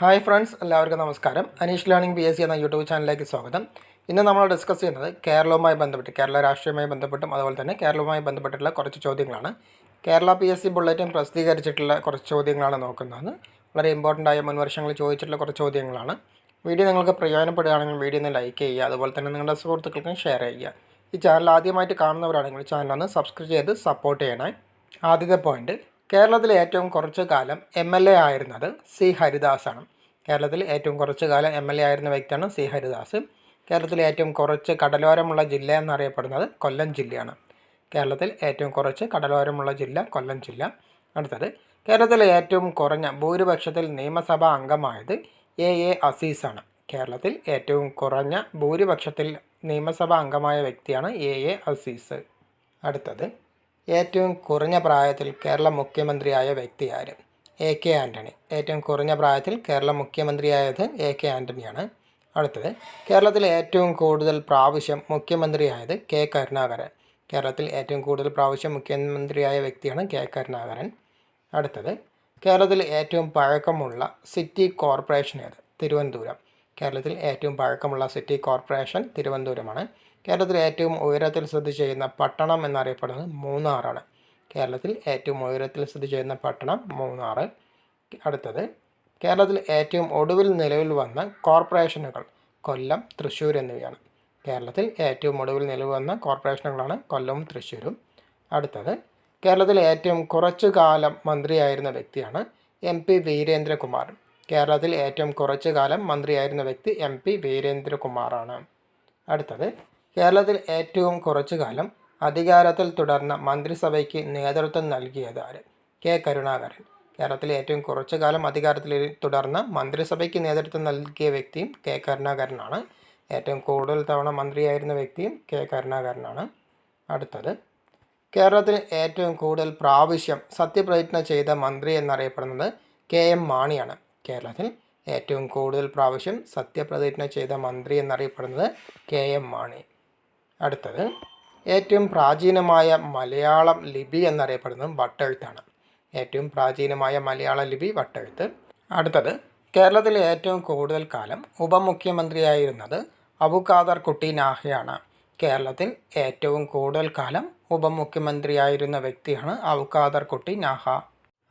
Hi friends എല്ലാവർക്കും നമസ്കാരം. Aneesh learning B S C എന്ന യൂട്യൂബ് ചാനലിലേക്ക് സ്വാഗതം. ഇന്ന് നമ്മൾ ഡിസ്കസ് ചെയ്യുന്നത് കേരളവുമായി ബന്ധപ്പെട്ട് കേരള രാഷ്ട്രീയവുമായി ബന്ധപ്പെട്ടും അതുപോലെ തന്നെ കേരളവുമായി ബന്ധപ്പെട്ടിട്ടുള്ള കുറച്ച് ചോദ്യങ്ങളാണ്. Kerala P S C bulletin പ്രസിദ്ധീകരിച്ചിട്ടുള്ള കുറച്ച് ചോദ്യങ്ങളാണ് നോക്കുന്നത് വളരെ ഇമ്പോർട്ടന്റ് ആയ മുൻ വർഷങ്ങളിൽ ചോദിച്ചിട്ടുള്ള കുറച്ച് ചോദ്യങ്ങളാണ്. വീഡിയോ നിങ്ങൾക്ക് പ്രയോജനപ്പെടുകയാണെങ്കിൽ വീഡിയോ ഒന്ന് ലൈക്ക് ചെയ്യുക അതുപോലെ തന്നെ നിങ്ങളുടെ സുഹൃത്തുക്കൾക്കും ഷെയർ ചെയ്യുക. ഈ ചാനൽ ആദ്യമായിട്ട് കാണുന്നവരാണെങ്കിൽ ചാനൽ ഒന്ന് സബ്സ്ക്രൈബ് ചെയ്ത് സപ്പോർട്ട് ചെയ്യണേ. ആദ്യത്തെ പോയിന്റ് കേരളത്തിലെ ഏറ്റവും കുറച്ച് കാലം എം എൽ എ ആയിരുന്നത് സി ഹരിദാസാണ്. കേരളത്തിൽ ഏറ്റവും കുറച്ച് കാലം എം എൽ എ ആയിരുന്ന വ്യക്തിയാണ് സി ഹരിദാസ്. കേരളത്തിലെ ഏറ്റവും കുറച്ച് കടലോരമുള്ള ജില്ല എന്നറിയപ്പെടുന്നത് കൊല്ലം ജില്ലയാണ്. കേരളത്തിൽ ഏറ്റവും കുറച്ച് കടലോരമുള്ള ജില്ല കൊല്ലം ജില്ല. അടുത്തത് കേരളത്തിലെ ഏറ്റവും കുറഞ്ഞ ഭൂരിപക്ഷത്തിൽ നിയമസഭാ അംഗമായത് എ എ അസീസാണ്. കേരളത്തിൽ ഏറ്റവും കുറഞ്ഞ ഭൂരിപക്ഷത്തിൽ നിയമസഭാ അംഗമായ വ്യക്തിയാണ് എ എ അസീസ്. അടുത്തത് ഏറ്റവും കുറഞ്ഞ പ്രായത്തിൽ കേരള മുഖ്യമന്ത്രിയായ വ്യക്തി ആര്? എ കെ ആന്റണി ഏറ്റവും കുറഞ്ഞ പ്രായത്തിൽ കേരള മുഖ്യമന്ത്രിയായത് എ കെ ആന്റണിയാണ് അടുത്തത് കേരളത്തിൽ ഏറ്റവും കൂടുതൽ പ്രാവശ്യം മുഖ്യമന്ത്രിയായത് കെ കരുണാകരൻ. കേരളത്തിൽ ഏറ്റവും കൂടുതൽ പ്രാവശ്യം മുഖ്യമന്ത്രിയായ വ്യക്തിയാണ് കെ കരുണാകരൻ. അടുത്തത് കേരളത്തിൽ ഏറ്റവും പഴക്കമുള്ള സിറ്റി കോർപ്പറേഷൻ ഏത്? തിരുവനന്തപുരം. കേരളത്തിൽ ഏറ്റവും പഴക്കമുള്ള സിറ്റി കോർപ്പറേഷൻ തിരുവനന്തപുരമാണ്. കേരളത്തിൽ ഏറ്റവും ഉയരത്തിൽ സ്ഥിതി ചെയ്യുന്ന പട്ടണം എന്നറിയപ്പെടുന്നത് മൂന്നാറാണ്. കേരളത്തിൽ ഏറ്റവും ഉയരത്തിൽ സ്ഥിതി ചെയ്യുന്ന പട്ടണം മൂന്നാറ്. അടുത്തത് കേരളത്തിൽ ഏറ്റവും ഒടുവിൽ നിലവിൽ വന്ന കോർപ്പറേഷനുകൾ കൊല്ലം തൃശ്ശൂർ എന്നിവയാണ്. കേരളത്തിൽ ഏറ്റവും ഒടുവിൽ നിലവിൽ വന്ന കോർപ്പറേഷനുകളാണ് കൊല്ലവും തൃശ്ശൂരും. അടുത്തത് കേരളത്തിൽ ഏറ്റവും കുറച്ചു കാലം മന്ത്രിയായിരുന്ന വ്യക്തിയാണ് എം പി വീരേന്ദ്രകുമാർ. കേരളത്തിൽ ഏറ്റവും കുറച്ച് കാലം മന്ത്രിയായിരുന്ന വ്യക്തി എം പി വീരേന്ദ്രകുമാറാണ്. അടുത്തത് കേരളത്തിൽ ഏറ്റവും കുറച്ചു കാലം അധികാരത്തിൽ തുടർന്ന മന്ത്രിസഭയ്ക്ക് നേതൃത്വം നൽകിയത് ആര്? കെ. കരുണാകരൻ. കേരളത്തിൽ ഏറ്റവും കുറച്ചു കാലം അധികാരത്തിൽ തുടർന്ന മന്ത്രിസഭയ്ക്ക് നേതൃത്വം നൽകിയ വ്യക്തിയും കെ. കരുണാകരനാണ്. ഏറ്റവും കൂടുതൽ തവണ മന്ത്രിയായിരുന്ന വ്യക്തിയും കെ. കരുണാകരനാണ്. അടുത്തത് കേരളത്തിൽ ഏറ്റവും കൂടുതൽ പ്രാവശ്യം സത്യപ്രതിജ്ഞ ചെയ്ത മന്ത്രി എന്നറിയപ്പെടുന്നത് കെ. എം. മാണിയാണ്. കേരളത്തിൽ ഏറ്റവും കൂടുതൽ പ്രാവശ്യം സത്യപ്രതിജ്ഞ ചെയ്ത മന്ത്രി എന്നറിയപ്പെടുന്നത് കെ എം മാണി. അടുത്തത് ഏറ്റവും പ്രാചീനമായ മലയാളം ലിപി എന്നറിയപ്പെടുന്നത് വട്ടെഴുത്താണ്. ഏറ്റവും പ്രാചീനമായ മലയാള ലിപി വട്ടെഴുത്ത്. അടുത്തത് കേരളത്തിലെ ഏറ്റവും കൂടുതൽ കാലം ഉപമുഖ്യമന്ത്രിയായിരുന്നത് അബുഖാദർ കുട്ടി നാഹയാണ്. കേരളത്തിൽ ഏറ്റവും കൂടുതൽ കാലം ഉപമുഖ്യമന്ത്രിയായിരുന്ന വ്യക്തിയാണ് അബുഖാദർ കുട്ടി നാഹ.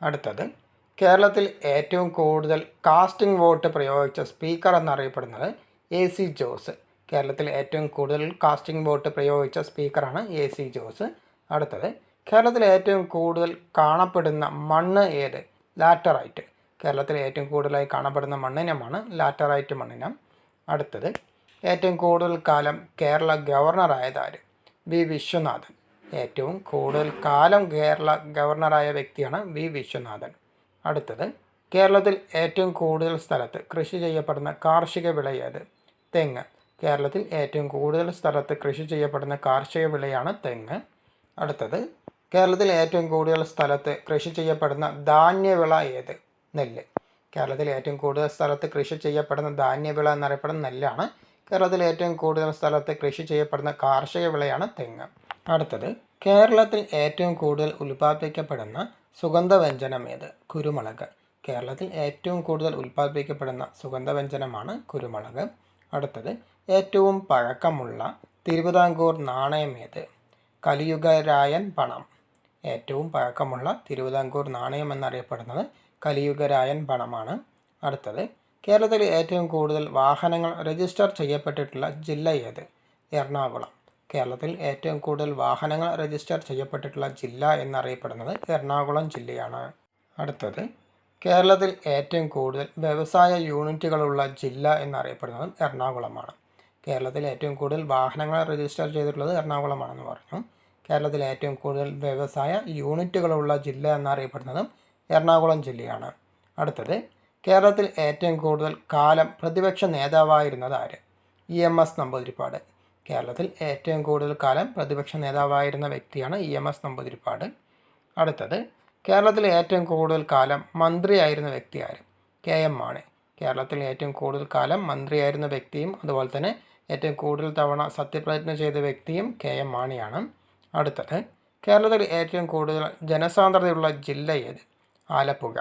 അടുത്തത് കേരളത്തിൽ ഏറ്റവും കൂടുതൽ കാസ്റ്റിംഗ് വോട്ട് പ്രയോഗിച്ച സ്പീക്കർ എന്നറിയപ്പെടുന്നത് എ സി ജോസ്. കേരളത്തിൽ ഏറ്റവും കൂടുതൽ കാസ്റ്റിംഗ് വോട്ട് പ്രയോഗിച്ച സ്പീക്കറാണ് എ സി ജോസ്. അടുത്തത് കേരളത്തിൽ ഏറ്റവും കൂടുതൽ കാണപ്പെടുന്ന മണ്ണ് ഏത്? ലാറ്ററൈറ്റ്. കേരളത്തിൽ ഏറ്റവും കൂടുതലായി കാണപ്പെടുന്ന മണ്ണിനമാണ് ലാറ്ററൈറ്റ് മണ്ണിനം. അടുത്തത് ഏറ്റവും കൂടുതൽ കാലം കേരള ഗവർണറായതാര് വി വിശ്വനാഥൻ. ഏറ്റവും കൂടുതൽ കാലം കേരള ഗവർണറായ വ്യക്തിയാണ് വി വിശ്വനാഥൻ. അടുത്തത് കേരളത്തിൽ ഏറ്റവും കൂടുതൽ സ്ഥലത്ത് കൃഷി ചെയ്യപ്പെടുന്ന കാർഷിക വിള ഏത്? തെങ്ങ്. കേരളത്തിൽ ഏറ്റവും കൂടുതൽ സ്ഥലത്ത് കൃഷി ചെയ്യപ്പെടുന്ന കാർഷിക വിളയാണ് തെങ്ങ്. അടുത്തത് കേരളത്തിൽ ഏറ്റവും കൂടുതൽ സ്ഥലത്ത് കൃഷി ചെയ്യപ്പെടുന്ന ധാന്യവിള ഏത്? നെല്ല്. കേരളത്തിൽ ഏറ്റവും കൂടുതൽ സ്ഥലത്ത് കൃഷി ചെയ്യപ്പെടുന്ന ധാന്യവിള എന്നറിയപ്പെടുന്ന നെല്ലാണ്. കേരളത്തിൽ ഏറ്റവും കൂടുതൽ സ്ഥലത്ത് കൃഷി ചെയ്യപ്പെടുന്ന കാർഷിക വിളയാണ് തെങ്ങ്. അടുത്തത് കേരളത്തിൽ ഏറ്റവും കൂടുതൽ ഉൽപ്പാദിപ്പിക്കപ്പെടുന്ന സുഗന്ധവ്യഞ്ജനം ഏത് കുരുമുളക്. കേരളത്തിൽ ഏറ്റവും കൂടുതൽ ഉൽപ്പാദിപ്പിക്കപ്പെടുന്ന സുഗന്ധവ്യഞ്ജനമാണ് കുരുമുളക്. അടുത്തത് ഏറ്റവും പഴക്കമുള്ള തിരുവിതാംകൂർ നാണയം ഏത് കലിയുഗരായൻ പണം. ഏറ്റവും പഴക്കമുള്ള തിരുവിതാംകൂർ നാണയം എന്നറിയപ്പെടുന്നത് കലിയുഗരായൻ പണമാണ്. അടുത്തത് കേരളത്തിൽ ഏറ്റവും കൂടുതൽ വാഹനങ്ങൾ രജിസ്റ്റർ ചെയ്യപ്പെട്ടിട്ടുള്ള ജില്ല ഏത്? എറണാകുളം. കേരളത്തിൽ ഏറ്റവും കൂടുതൽ വാഹനങ്ങൾ രജിസ്റ്റർ ചെയ്യപ്പെട്ടിട്ടുള്ള ജില്ല എന്നറിയപ്പെടുന്നത് എറണാകുളം ജില്ലയാണ്. അടുത്തത് കേരളത്തിൽ ഏറ്റവും കൂടുതൽ വ്യവസായ യൂണിറ്റുകളുള്ള ജില്ല എന്നറിയപ്പെടുന്നതും എറണാകുളമാണ്. കേരളത്തിൽ ഏറ്റവും കൂടുതൽ വാഹനങ്ങൾ രജിസ്റ്റർ ചെയ്തിട്ടുള്ളത് എറണാകുളമാണെന്ന് പറഞ്ഞു. കേരളത്തിൽ ഏറ്റവും കൂടുതൽ വ്യവസായ യൂണിറ്റുകളുള്ള ജില്ല എന്നറിയപ്പെടുന്നതും എറണാകുളം ജില്ലയാണ്. അടുത്തത് കേരളത്തിൽ ഏറ്റവും കൂടുതൽ കാലം പ്രതിപക്ഷ നേതാവായിരുന്നത് ആര്? E M S Namboodiripad. കേരളത്തിൽ ഏറ്റവും കൂടുതൽ കാലം പ്രതിപക്ഷ നേതാവായിരുന്ന വ്യക്തിയാണ് ഇ എം എസ് നമ്പൂതിരിപ്പാട്. അടുത്തത് കേരളത്തിൽ ഏറ്റവും കൂടുതൽ കാലം മന്ത്രിയായിരുന്ന വ്യക്തി ആര്? കെ എം മാണി കേരളത്തിൽ ഏറ്റവും കൂടുതൽ കാലം മന്ത്രിയായിരുന്ന വ്യക്തിയും അതുപോലെ തന്നെ ഏറ്റവും കൂടുതൽ തവണ സത്യപ്രതിജ്ഞ ചെയ്ത വ്യക്തിയും കെ എം മാണിയാണ്. അടുത്തത് കേരളത്തിൽ ഏറ്റവും കൂടുതൽ ജനസാന്ദ്രതയുള്ള ജില്ല ഏത്? ആലപ്പുഴ.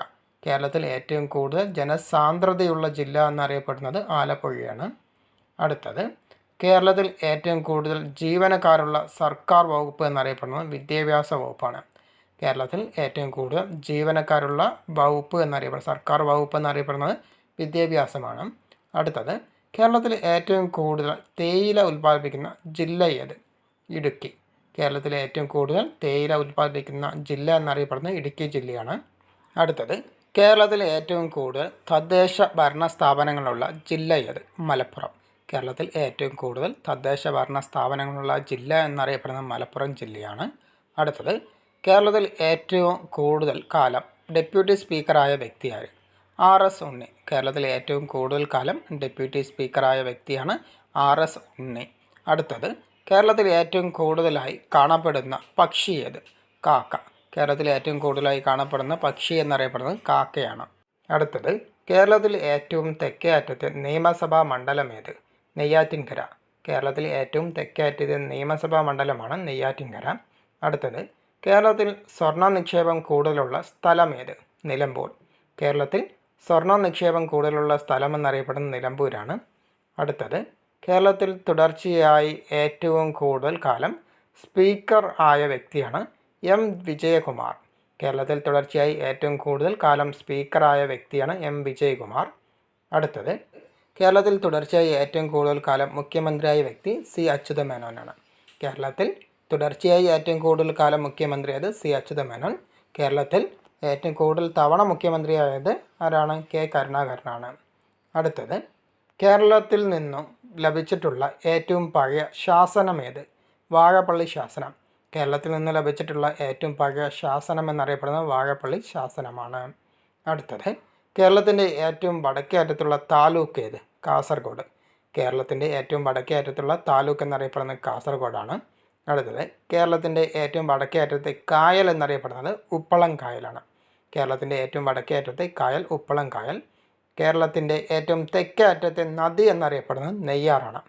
കേരളത്തിൽ ഏറ്റവും കൂടുതൽ ജനസാന്ദ്രതയുള്ള ജില്ല എന്നറിയപ്പെടുന്നത് ആലപ്പുഴയാണ്. അടുത്തത് കേരളത്തിൽ ഏറ്റവും കൂടുതൽ ജീവനക്കാരുള്ള സർക്കാർ വകുപ്പ് എന്നറിയപ്പെടുന്നത് വിദ്യാഭ്യാസ വകുപ്പാണ്. കേരളത്തിൽ ഏറ്റവും കൂടുതൽ ജീവനക്കാരുള്ള വകുപ്പ് എന്നറിയപ്പെടുന്നത് സർക്കാർ വകുപ്പ് എന്നറിയപ്പെടുന്നത് വിദ്യാഭ്യാസമാണ്. അടുത്തത് കേരളത്തിൽ ഏറ്റവും കൂടുതൽ തേയില ഉൽപ്പാദിപ്പിക്കുന്ന ജില്ല ഏത്? ഇടുക്കി. കേരളത്തിലെ ഏറ്റവും കൂടുതൽ തേയില ഉൽപ്പാദിപ്പിക്കുന്ന ജില്ല എന്നറിയപ്പെടുന്നത് ഇടുക്കി ജില്ലയാണ്. അടുത്തത് കേരളത്തിലെ ഏറ്റവും കൂടുതൽ തദ്ദേശ ഭരണ സ്ഥാപനങ്ങളുള്ള ജില്ല ഏത്? മലപ്പുറം. കേരളത്തിൽ ഏറ്റവും കൂടുതൽ തദ്ദേശ ഭരണ സ്ഥാപനങ്ങളുള്ള ജില്ല എന്നറിയപ്പെടുന്ന മലപ്പുറം ജില്ലയാണ് അടുത്തത്. കേരളത്തിൽ ഏറ്റവും കൂടുതൽ കാലം ഡെപ്യൂട്ടി സ്പീക്കറായ വ്യക്തിയാര് ആർ എസ് ഉണ്ണി. കേരളത്തിൽ ഏറ്റവും കൂടുതൽ കാലം ഡെപ്യൂട്ടി സ്പീക്കറായ വ്യക്തിയാണ് ആർ എസ് ഉണ്ണി. അടുത്തത് കേരളത്തിൽ ഏറ്റവും കൂടുതലായി കാണപ്പെടുന്ന പക്ഷി ഏത്? കാക്ക. കേരളത്തിൽ ഏറ്റവും കൂടുതലായി കാണപ്പെടുന്ന പക്ഷി എന്നറിയപ്പെടുന്നത് കാക്കയാണ്. അടുത്തത് കേരളത്തിൽ ഏറ്റവും തെക്കേ അറ്റത്തെ നിയമസഭാ മണ്ഡലം ഏത്? നെയ്യാറ്റിൻകര. കേരളത്തിൽ ഏറ്റവും തെക്കേ അറ്റത്തെ നിയമസഭാ മണ്ഡലമാണ് നെയ്യാറ്റിൻകര. അടുത്തത് കേരളത്തിൽ സ്വർണ നിക്ഷേപം കൂടുതലുള്ള സ്ഥലമേത്? നിലമ്പൂർ. കേരളത്തിൽ സ്വർണ നിക്ഷേപം കൂടുതലുള്ള സ്ഥലം എന്നറിയപ്പെടുന്ന നിലമ്പൂരാണ്. അടുത്തത് കേരളത്തിൽ തുടർച്ചയായി ഏറ്റവും കൂടുതൽ കാലം സ്പീക്കർ ആയ വ്യക്തിയാണ് എം. വിജയകുമാർ. കേരളത്തിൽ തുടർച്ചയായി ഏറ്റവും കൂടുതൽ കാലം സ്പീക്കറായ വ്യക്തിയാണ് എം. വിജയകുമാർ. അടുത്തത് കേരളത്തിൽ തുടർച്ചയായി ഏറ്റവും കൂടുതൽ കാലം മുഖ്യമന്ത്രിയായ വ്യക്തി സി അച്യുത മേനോനാണ് കേരളത്തിൽ തുടർച്ചയായി ഏറ്റവും കൂടുതൽ കാലം മുഖ്യമന്ത്രിയായത് സി അച്യുത മേനോൻ കേരളത്തിൽ ഏറ്റവും കൂടുതൽ തവണ മുഖ്യമന്ത്രിയായത് ആരാണ്? കെ കരുണാകരനാണ്. അടുത്തത് കേരളത്തിൽ നിന്നും ലഭിച്ചിട്ടുള്ള ഏറ്റവും പഴയ ശാസനം ഏത്? വാഴപ്പള്ളി ശാസനം. കേരളത്തിൽ നിന്ന് ലഭിച്ചിട്ടുള്ള ഏറ്റവും പഴയ ശാസനം എന്നറിയപ്പെടുന്നത് വാഴപ്പള്ളി ശാസനമാണ്. അടുത്തത് കേരളത്തിന്റെ ഏറ്റവും വടക്കേ അറ്റത്തുള്ള താലൂക്ക് ഏത്? കാസർഗോഡ്. കേരളത്തിന്റെ ഏറ്റവും വടക്കേ അറ്റത്തുള്ള താലൂക്ക് എന്നറിയപ്പെടുന്നത് കാസർഗോഡാണ്. അടുത്തത് കേരളത്തിന്റെ ഏറ്റവും വടക്കേ അറ്റത്തെ കായൽ എന്നറിയപ്പെടുന്നത് ഉപ്പളം കായലാണ്. കേരളത്തിന്റെ ഏറ്റവും വടക്കേ അറ്റത്തെ കായൽ ഉപ്പളം കായൽ. കേരളത്തിന്റെ ഏറ്റവും തെക്കേ അറ്റത്തെ നദി എന്നറിയപ്പെടുന്നത് നെയ്യാറാണ്.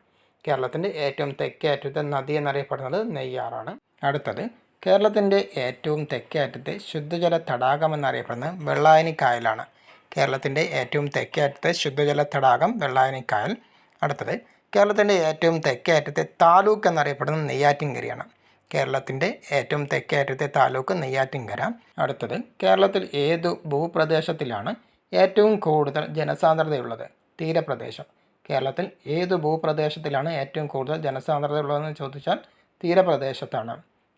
കേരളത്തിന്റെ ഏറ്റവും തെക്കേ അറ്റത്തെ നദി എന്നറിയപ്പെടുന്നത് നെയ്യാറാണ്. അടുത്തത് കേരളത്തിന്റെ ഏറ്റവും തെക്കേ അറ്റത്തെ ശുദ്ധജല തടാകം എന്നറിയപ്പെടുന്നത് വെള്ളായണി കായലാണ്. കേരളത്തിന്റെ ഏറ്റവും തെക്കേ അറ്റത്തെ ശുദ്ധജല തടാകം വെള്ളായനിക്കായൽ കായൽ അടുത്തത് കേരളത്തിന്റെ ഏറ്റവും തെക്കേ അറ്റത്തെ താലൂക്ക് എന്നറിയപ്പെടുന്നത് നെയ്യാറ്റിൻകരയാണ്. കേരളത്തിന്റെ ഏറ്റവും തെക്കേ അറ്റത്തെ താലൂക്ക് നെയ്യാറ്റിൻകര. അടുത്തത് കേരളത്തിൽ ഏതു ഭൂപ്രദേശത്തിലാണ് ഏറ്റവും കൂടുതൽ ജനസാന്ദ്രതയുള്ളത്? തീരപ്രദേശം. കേരളത്തിൽ ഏത് ഭൂപ്രദേശത്തിലാണ് ഏറ്റവും കൂടുതൽ ജനസാന്ദ്രതയുള്ളതെന്ന് ചോദിച്ചാൽ തീരപ്രദേശത്താണ്.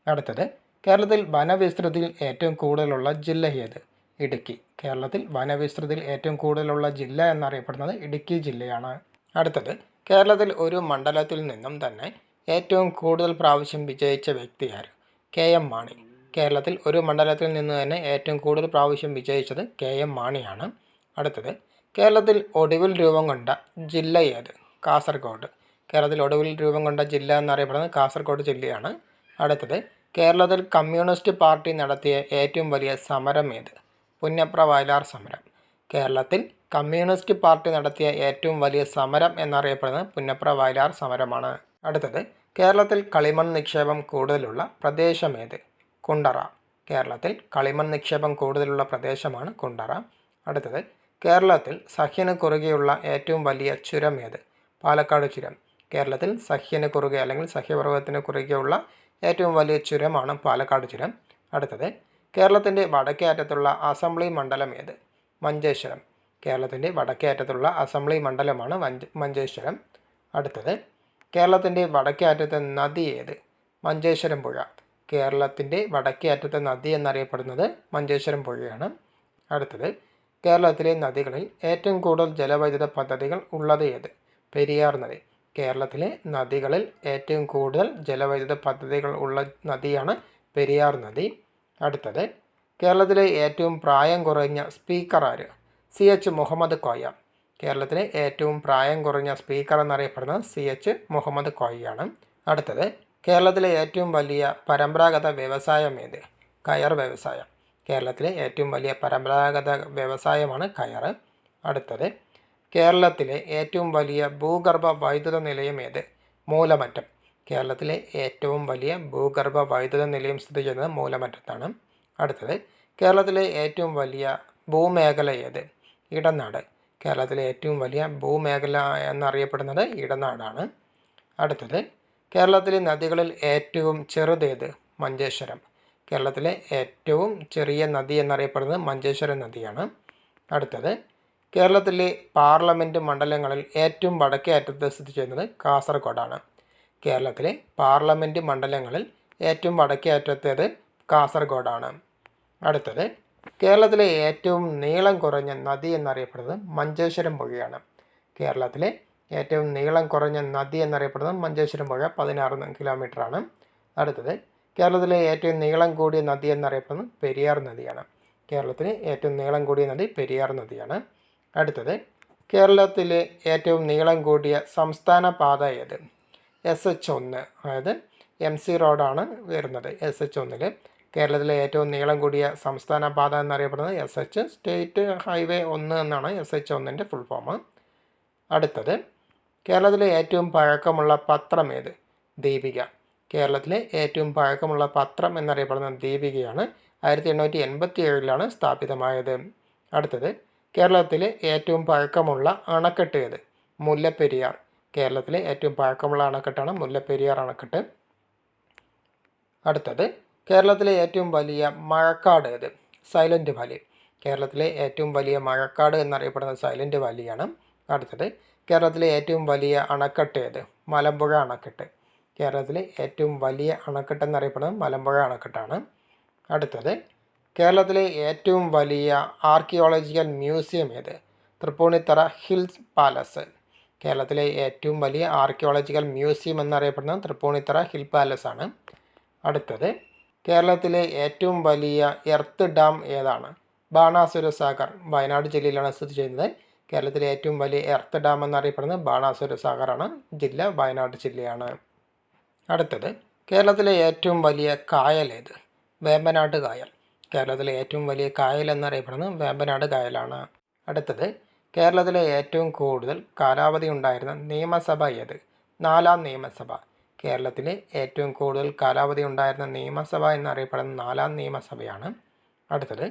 അടുത്തത് കേരളത്തിൽ വനവിസ്തൃതിയിൽ ഏറ്റവും കൂടുതലുള്ള ജില്ല ഏത്? ഇടുക്കി. കേരളത്തിൽ വനവിസ്തൃതിയിൽ ഏറ്റവും കൂടുതലുള്ള ജില്ല എന്നറിയപ്പെടുന്നത് ഇടുക്കി ജില്ലയാണ്. അടുത്തത് കേരളത്തിൽ ഒരു മണ്ഡലത്തിൽ നിന്നും തന്നെ ഏറ്റവും കൂടുതൽ പ്രാവശ്യം വിജയിച്ച വ്യക്തി ആര്? K M Mani. കേരളത്തിൽ ഒരു മണ്ഡലത്തിൽ നിന്ന് തന്നെ ഏറ്റവും കൂടുതൽ പ്രാവശ്യം വിജയിച്ചത് കെ എം മാണിയാണ്. അടുത്തത് കേരളത്തിൽ ഒടുവിൽ രൂപം കൊണ്ട ജില്ല ഏത്? കാസർഗോഡ്. കേരളത്തിൽ ഒടുവിൽ രൂപം കൊണ്ട ജില്ല എന്നറിയപ്പെടുന്നത് കാസർഗോഡ് ജില്ലയാണ്. അടുത്തത് കേരളത്തിൽ കമ്മ്യൂണിസ്റ്റ് പാർട്ടി നടത്തിയ ഏറ്റവും വലിയ സമരം ഏത്? പുന്നപ്ര വയലാർ സമരം. കേരളത്തിൽ കമ്മ്യൂണിസ്റ്റ് പാർട്ടി നടത്തിയ ഏറ്റവും വലിയ സമരം എന്നറിയപ്പെടുന്നത് പുന്നപ്ര വയലാർ സമരമാണ്. അടുത്തത് കേരളത്തിൽ കളിമൺ നിക്ഷേപം കൂടുതലുള്ള പ്രദേശമേത് കുണ്ടറ. കേരളത്തിൽ കളിമൺ നിക്ഷേപം കൂടുതലുള്ള പ്രദേശമാണ് കുണ്ടറ. അടുത്തത് കേരളത്തിൽ സഹ്യന് കുറുകെയുള്ള ഏറ്റവും വലിയ ചുരം ഏത്? പാലക്കാട് ചുരം. കേരളത്തിൽ സഹ്യന് കുറുകെ അല്ലെങ്കിൽ സഹ്യപർവതത്തിന് കുറുകെയുള്ള ഏറ്റവും വലിയ ചുരമാണ് പാലക്കാട് ചുരം. അടുത്തത് കേരളത്തിന്റെ വടക്കേ അറ്റത്തുള്ള അസംബ്ലി മണ്ഡലം ഏത്? മഞ്ചേശ്വരം. കേരളത്തിന്റെ വടക്കേ അറ്റത്തുള്ള അസംബ്ലി മണ്ഡലമാണ് മഞ്ച മഞ്ചേശ്വരം. അടുത്തത് കേരളത്തിന്റെ വടക്കേ അറ്റത്തെ നദി ഏത്? മഞ്ചേശ്വരം പുഴ. കേരളത്തിന്റെ വടക്കേ അറ്റത്തെ നദി എന്നറിയപ്പെടുന്നത് മഞ്ചേശ്വരം പുഴയാണ്. അടുത്തത് കേരളത്തിലെ നദികളിൽ ഏറ്റവും കൂടുതൽ ജലവൈദ്യുത പദ്ധതികൾ ഉള്ളത് ഏത്? പെരിയാർ നദി. കേരളത്തിലെ നദികളിൽ ഏറ്റവും കൂടുതൽ ജലവൈദ്യുത പദ്ധതികൾ ഉള്ള നദിയാണ് പെരിയാർ നദി. അടുത്തത് കേരളത്തിലെ ഏറ്റവും പ്രായം കുറഞ്ഞ സ്പീക്കർ ആര്? സി എച്ച് മുഹമ്മദ് കോയ കേരളത്തിലെ ഏറ്റവും പ്രായം കുറഞ്ഞ സ്പീക്കർ എന്നറിയപ്പെടുന്നത് സി എച്ച് മുഹമ്മദ് കോയയാണ്. അടുത്തത് കേരളത്തിലെ ഏറ്റവും വലിയ പരമ്പരാഗത വ്യവസായം ഏത്? കയർ വ്യവസായം. കേരളത്തിലെ ഏറ്റവും വലിയ പരമ്പരാഗത വ്യവസായമാണ് കയർ. അടുത്തത് കേരളത്തിലെ ഏറ്റവും വലിയ ഭൂഗർഭ വൈദ്യുത നിലയം ഏത്? മൂലമറ്റം. കേരളത്തിലെ ഏറ്റവും വലിയ ഭൂഗർഭ വൈദ്യുത നിലയം സ്ഥിതി ചെയ്യുന്നത് മൂലമറ്റത്താണ്. അടുത്തത് കേരളത്തിലെ ഏറ്റവും വലിയ ഭൂമേഖല ഏത്? ഇടനാട്. കേരളത്തിലെ ഏറ്റവും വലിയ ഭൂമേഖല എന്നറിയപ്പെടുന്നത് ഇടനാടാണ്. അടുത്തത് കേരളത്തിലെ നദികളിൽ ഏറ്റവും ചെറുതേത് മഞ്ചേശ്വരം. കേരളത്തിലെ ഏറ്റവും ചെറിയ നദി എന്നറിയപ്പെടുന്നത് മഞ്ചേശ്വരം നദിയാണ്. അടുത്തത് കേരളത്തിലെ പാർലമെന്റ് മണ്ഡലങ്ങളിൽ ഏറ്റവും വടക്കേ അറ്റത്ത് സ്ഥിതി ചെയ്യുന്നത് കാസർഗോഡാണ്. കേരളത്തിലെ പാർലമെന്റ് മണ്ഡലങ്ങളിൽ ഏറ്റവും വടക്കേ അറ്റത്തേത് കാസർഗോഡാണ്. അടുത്തത് കേരളത്തിലെ ഏറ്റവും നീളം കുറഞ്ഞ നദി എന്നറിയപ്പെടുന്നത് മഞ്ചേശ്വരം പുഴയാണ്. കേരളത്തിലെ ഏറ്റവും നീളം കുറഞ്ഞ നദി എന്നറിയപ്പെടുന്നത് മഞ്ചേശ്വരം പുഴ പതിനാറ് കിലോമീറ്ററാണ്. അടുത്തത് കേരളത്തിലെ ഏറ്റവും നീളം കൂടിയ നദി എന്നറിയപ്പെടുന്നത് പെരിയാർ നദിയാണ്. കേരളത്തിലെ ഏറ്റവും നീളം കൂടിയ നദി പെരിയാർ നദിയാണ്. അടുത്തത് കേരളത്തിലെ ഏറ്റവും നീളം കൂടിയ സംസ്ഥാന പാത ഏത്? എസ് എച്ച് ഒന്ന് അതായത് എം സി റോഡാണ് വരുന്നത്. എസ് എച്ച് ഒന്നിൽ കേരളത്തിലെ ഏറ്റവും നീളം കൂടിയ സംസ്ഥാന പാത എന്നറിയപ്പെടുന്നത് എസ് എച്ച് സ്റ്റേറ്റ് ഹൈവേ ഒന്ന് എന്നാണ് എസ് എച്ച് ഒന്നിന്റെ ഫുൾ ഫോം അടുത്തത് കേരളത്തിലെ ഏറ്റവും പഴക്കമുള്ള പത്രം ഏത്? ദീപിക. കേരളത്തിലെ ഏറ്റവും പഴക്കമുള്ള പത്രം എന്നറിയപ്പെടുന്ന ദീപികയാണ് ആയിരത്തി എണ്ണൂറ്റി എൺപത്തി ഏഴിലാണ് സ്ഥാപിതമായത്. അടുത്തത് കേരളത്തിലെ ഏറ്റവും പഴക്കമുള്ള അണക്കെട്ട് ഏത്? മുല്ലപ്പെരിയാർ. കേരളത്തിലെ ഏറ്റവും പഴക്കമുള്ള അണക്കെട്ടാണ് മുല്ലപ്പെരിയാർ അണക്കെട്ട്. അടുത്തത് കേരളത്തിലെ ഏറ്റവും വലിയ മഴക്കാട് ഏത്? Silent valley. കേരളത്തിലെ ഏറ്റവും വലിയ മഴക്കാട് എന്നറിയപ്പെടുന്നത് സൈലന്റ് വാലിയാണ്. അടുത്തത് കേരളത്തിലെ ഏറ്റവും വലിയ അണക്കെട്ട് ഏത്? മലമ്പുഴ അണക്കെട്ട്. കേരളത്തിലെ ഏറ്റവും വലിയ അണക്കെട്ട് എന്നറിയപ്പെടുന്നത് മലമ്പുഴ അണക്കെട്ടാണ്. അടുത്തത് കേരളത്തിലെ ഏറ്റവും വലിയ ആർക്കിയോളജിക്കൽ മ്യൂസിയം ഏത്? Tripunithura hills palace. കേരളത്തിലെ ഏറ്റവും വലിയ ആർക്കിയോളജിക്കൽ മ്യൂസിയം എന്നറിയപ്പെടുന്ന തൃപ്പൂണിത്തറ ഹിൽ പാലസ് ആണ്. അടുത്തത് കേരളത്തിലെ ഏറ്റവും വലിയ എർത്ത് ഡാം ഏതാണ്? ബാണാസുര സാഗർ വയനാട് ജില്ലയിലാണ് സ്ഥിതി ചെയ്യുന്നത്. കേരളത്തിലെ ഏറ്റവും വലിയ എർത്ത് ഡാം എന്നറിയപ്പെടുന്നത് ബാണാസുര സാഗറാണ് ജില്ല വയനാട് ജില്ലയാണ്. അടുത്തത് കേരളത്തിലെ ഏറ്റവും വലിയ കായൽ ഏത്? വേമ്പനാട് കായൽ. കേരളത്തിലെ ഏറ്റവും വലിയ കായൽ എന്നറിയപ്പെടുന്നത് വേമ്പനാട് കായലാണ്. അടുത്തത് കേരളത്തിലെ ഏറ്റവും കൂടുതൽ കാലാവധി ഉണ്ടായിരുന്ന നിയമസഭ ഏത്? നാലാം നിയമസഭ. കേരളത്തിലെ ഏറ്റവും കൂടുതൽ കാലാവധി ഉണ്ടായിരുന്ന നിയമസഭ എന്നറിയപ്പെടുന്ന നാലാം നിയമസഭയാണ്. അടുത്തത്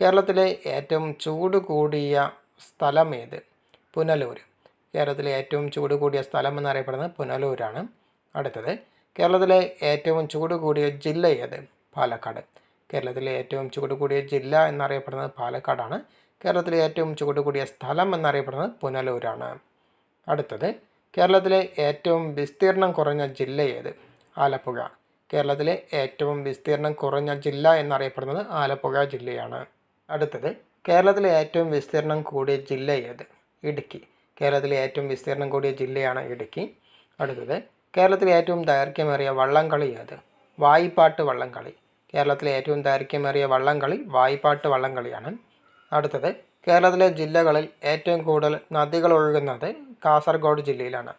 കേരളത്തിലെ ഏറ്റവും ചൂട് കൂടിയ സ്ഥലം ഏത്? പുനലൂർ കേരളത്തിലെ ഏറ്റവും ചൂട് കൂടിയ സ്ഥലം എന്നറിയപ്പെടുന്നത് പുനലൂരാണ്. അടുത്തത് കേരളത്തിലെ ഏറ്റവും ചൂട് കൂടിയ ജില്ല ഏത്? പാലക്കാട്. കേരളത്തിലെ ഏറ്റവും ചൂട് കൂടിയ ജില്ല എന്നറിയപ്പെടുന്നത് പാലക്കാടാണ്. കേരളത്തിലെ ഏറ്റവും ചൂട് കൂടിയ സ്ഥലം എന്നറിയപ്പെടുന്നത് പുനലൂരാണ്. അടുത്തത് കേരളത്തിലെ ഏറ്റവും വിസ്തീർണം കുറഞ്ഞ ജില്ല ഏത്? ആലപ്പുഴ. കേരളത്തിലെ ഏറ്റവും വിസ്തീർണം കുറഞ്ഞ ജില്ല എന്നറിയപ്പെടുന്നത് ആലപ്പുഴ ജില്ലയാണ്. അടുത്തത് കേരളത്തിലെ ഏറ്റവും വിസ്തീർണം കൂടിയ ജില്ല ഏത്? ഇടുക്കി. കേരളത്തിലെ ഏറ്റവും വിസ്തീർണം കൂടിയ ജില്ലയാണ് ഇടുക്കി. അടുത്തത് കേരളത്തിലെ ഏറ്റവും ദൈർഘ്യമേറിയ വള്ളംകളി ഏത്? വായിപ്പാട്ട് വള്ളംകളി. കേരളത്തിലെ ഏറ്റവും ദൈർഘ്യമേറിയ വള്ളംകളി വായിപ്പാട്ട് വള്ളംകളിയാണ്. അടുത്തത് കേരളത്തിലെ ജില്ലകളിൽ ഏറ്റവും കൂടുതൽ നദികൾ ഒഴുകുന്നത് കാസർഗോഡ് ജില്ലയിലാണ്.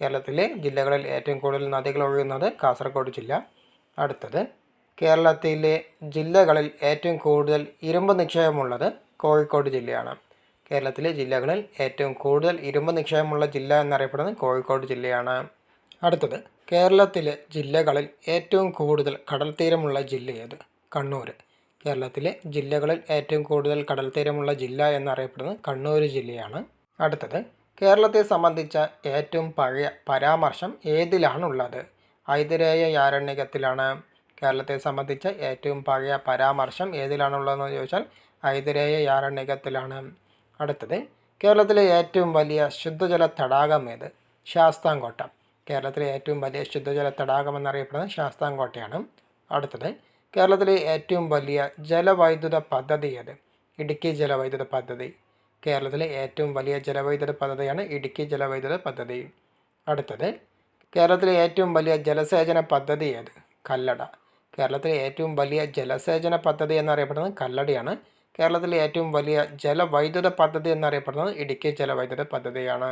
കേരളത്തിലെ ജില്ലകളിൽ ഏറ്റവും കൂടുതൽ നദികൾ ഒഴുകുന്നത് കാസർഗോഡ് ജില്ല. അടുത്തത് കേരളത്തിലെ ജില്ലകളിൽ ഏറ്റവും കൂടുതൽ ഇരുമ്പ് നിക്ഷേപമുള്ളത് കോഴിക്കോട് ജില്ലയാണ്. കേരളത്തിലെ ജില്ലകളിൽ ഏറ്റവും കൂടുതൽ ഇരുമ്പ് നിക്ഷേപമുള്ള ജില്ല എന്നറിയപ്പെടുന്നത് കോഴിക്കോട് ജില്ലയാണ്. അടുത്തത് കേരളത്തിലെ ജില്ലകളിൽ ഏറ്റവും കൂടുതൽ കടൽ തീരമുള്ള ജില്ല കണ്ണൂർ കേരളത്തിലെ ജില്ലകളിൽ ഏറ്റവും കൂടുതൽ കടൽ തീരമുള്ള ജില്ല എന്നറിയപ്പെടുന്നത് കണ്ണൂർ ജില്ലയാണ്. അടുത്തത് കേരളത്തെ സംബന്ധിച്ച ഏറ്റവും പഴയ പരാമർശം ഏതിലാണുള്ളത്? ഐതിരേയ യാരണ്യകത്തിലാണ് കേരളത്തെ സംബന്ധിച്ച ഏറ്റവും പഴയ പരാമർശം ഏതിലാണുള്ളതെന്ന് ചോദിച്ചാൽ ഐതിരേയ യാരണ്യകത്തിലാണ്. അടുത്തത് കേരളത്തിലെ ഏറ്റവും വലിയ ശുദ്ധജല തടാകം ഏത്? ശാസ്താംകോട്ട. കേരളത്തിലെ ഏറ്റവും വലിയ ശുദ്ധജല തടാകം എന്നറിയപ്പെടുന്നത് ശാസ്താംകോട്ടയാണ്. അടുത്തത് കേരളത്തിലെ ഏറ്റവും വലിയ ജലവൈദ്യുത പദ്ധതി ഏത്? ഇടുക്കി ജലവൈദ്യുത പദ്ധതി. കേരളത്തിലെ ഏറ്റവും വലിയ ജലവൈദ്യുത പദ്ധതിയാണ് ഇടുക്കി ജലവൈദ്യുത പദ്ധതി. അടുത്തത് കേരളത്തിലെ ഏറ്റവും വലിയ ജലസേചന പദ്ധതി ഏത്? കല്ലട. കേരളത്തിലെ ഏറ്റവും വലിയ ജലസേചന പദ്ധതി എന്നറിയപ്പെടുന്നത് കല്ലടയാണ്. കേരളത്തിലെ ഏറ്റവും വലിയ ജലവൈദ്യുത പദ്ധതി എന്നറിയപ്പെടുന്നത് ഇടുക്കി ജലവൈദ്യുത പദ്ധതിയാണ്.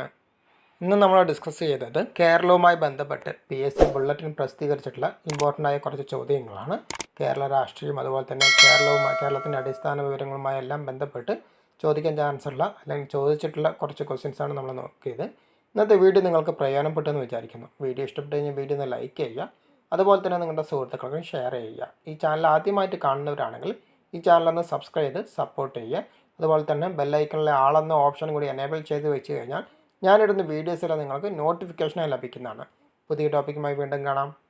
ഇന്ന് നമ്മൾ ഡിസ്കസ് ചെയ്തത് കേരളവുമായി ബന്ധപ്പെട്ട് പി എസ് സി ബുള്ളറ്റിൻ പ്രസിദ്ധീകരിച്ചിട്ടുള്ള ഇമ്പോർട്ടന്റ് ആയ കുറച്ച് ചോദ്യങ്ങളാണ്. കേരള രാഷ്ട്രീയം അതുപോലെ തന്നെ കേരളവുമായി കേരളത്തിന്റെ അടിസ്ഥാന വിവരങ്ങളുമായി എല്ലാം ബന്ധപ്പെട്ട് ചോദിക്കാൻ ചാൻസ് ഉള്ള അല്ലെങ്കിൽ ചോദിച്ചിട്ടുള്ള കുറച്ച് ക്വസ്റ്റ്യൻസ് ആണ് നമ്മൾ നോക്കിയത്. ഇന്നത്തെ വീഡിയോ നിങ്ങൾക്ക് പ്രയോജനപ്പെട്ടെന്ന് വിചാരിക്കുന്നു. വീഡിയോ ഇഷ്ടപ്പെട്ട് കഴിഞ്ഞാൽ വീഡിയോ ഒന്ന് ലൈക്ക് ചെയ്യുക. അതുപോലെ തന്നെ നിങ്ങളുടെ സുഹൃത്തുക്കൾക്കും ഷെയർ ചെയ്യുക. ഈ ചാനൽ ആദ്യമായിട്ട് കാണുന്നവരാണെങ്കിൽ ഈ ചാനലൊന്ന് സബ്സ്ക്രൈബ് ചെയ്ത് സപ്പോർട്ട് ചെയ്യുക. അതുപോലെ തന്നെ ബെല്ലൈക്കണിലെ ആളെന്ന ഓപ്ഷൻ കൂടി എനേബിൾ ചെയ്ത് വെച്ച് കഴിഞ്ഞാൽ ഞാനിടുന്ന വീഡിയോസിൽ നിങ്ങൾക്ക് നോട്ടിഫിക്കേഷനായി ലഭിക്കുന്നതാണ്. പുതിയ ടോപ്പിക്കുമായി വീണ്ടും കാണാം.